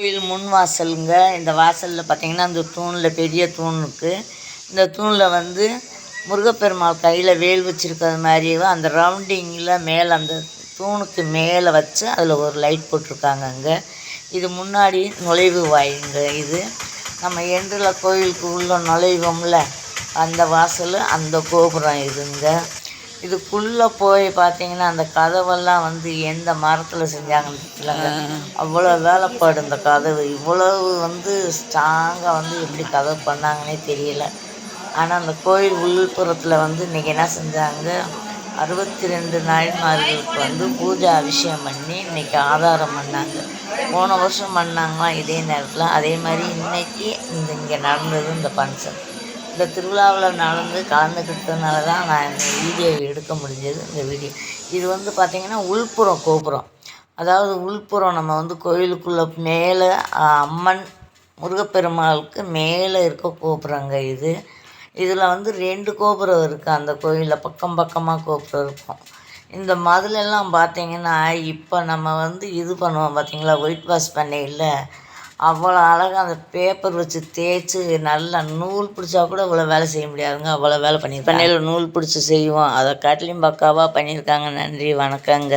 கோயில் முன் வாசலுங்க. இந்த வாசலில் பார்த்தீங்கன்னா அந்த தூணில் பெரிய தூண் இருக்குது இந்த தூணில் வந்து முருகப்பெருமாள் கையில் வேல் வச்சுருக்கிறது மாதிரியும் அந்த ரவுண்டிங்கில் மேலே அந்த தூணுக்கு மேலே வச்சு அதில் ஒரு லைட் போட்டிருக்காங்க அங்கே. இது முன்னாடி நுழைவு வாயுங்க இது. நம்ம எண்டில் கோயிலுக்கு உள்ள நுழைவோம்ல அந்த வாசல் அந்த கோபுரம் இதுங்க. இதுக்குள்ளே போய் பார்த்தீங்கன்னா அந்த கதவெல்லாம் வந்து எந்த மரத்தில் செஞ்சாங்கன்னு தெரியலங்க. அவ்வளோ வேலைப்பாடு இந்த கதவு. இவ்வளவு வந்து ஸ்ட்ராங்காக வந்து எப்படி கதவு பண்ணாங்கன்னே தெரியல. ஆனால் அந்த கோயில் உள்புறத்தில் வந்து இன்றைக்கி என்ன செஞ்சாங்க? அறுபத்தி ரெண்டு நாயன்மார்களுக்கு வந்து பூஜை அபிஷேகம் பண்ணி இன்றைக்கி ஆதாரம் பண்ணாங்க. போன வருஷம் பண்ணாங்களாம் இதே நேரத்தில். அதே மாதிரி இன்னைக்கு இந்த இங்கே நடந்தது இந்த ஃபங்க்ஷன் இந்த திருவிழாவில் நடந்து கலந்துக்கிட்டதுனால தான் நான் இந்த வீடியோ எடுக்க முடிஞ்சது இந்த வீடியோ இது வந்து பார்த்திங்கன்னா உள்புறம் கோபுரம். அதாவது உள்புறம் நம்ம வந்து கோயிலுக்குள்ளே மேலே அம்மன் முருகப்பெருமாளுக்கு மேலே இருக்க கோபுரங்க இது. இதில் வந்து ரெண்டு கோபுரம் இருக்குது அந்த கோயிலில் பக்கம் பக்கமாக கோபுரம் இருக்கும். இந்த மதிலெல்லாம் பார்த்திங்கன்னா இப்போ நம்ம வந்து இது பண்ணுவோம் பார்த்தீங்களா ஒயிட் வாஷ் பண்ணையில்? அவ்வளோ அழகாக அந்த பேப்பர் வச்சு தேய்ச்சி நல்லா நூல் பிடிச்சா கூட இவ்வளோ வேலை செய்ய முடியாதுங்க. அவ்வளோ வேலை பண்ணி பண்ணையில் நூல் பிடிச்சி செய்வோம் அதை காட்டிலையும் பக்காவாக பண்ணியிருக்காங்க. நன்றி. வணக்கங்க.